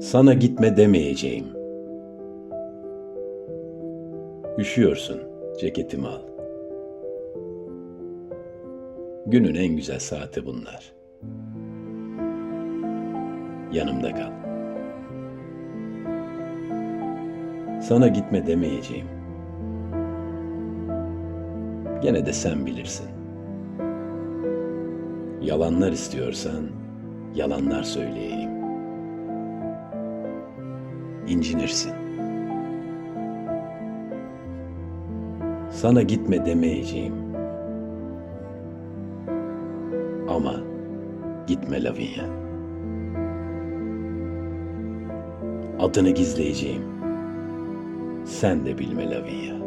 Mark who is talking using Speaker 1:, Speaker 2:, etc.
Speaker 1: Sana gitme demeyeceğim. Üşüyorsun, ceketimi al. Günün en güzel saati bunlar. Yanımda kal. Sana gitme demeyeceğim. Gene de sen bilirsin. Yalanlar istiyorsan yalanlar söyleyeyim. İncinirsin. Sana gitme demeyeceğim. Ama gitme Lavinia. Adını gizleyeceğim. Sen de bilme Lavinia.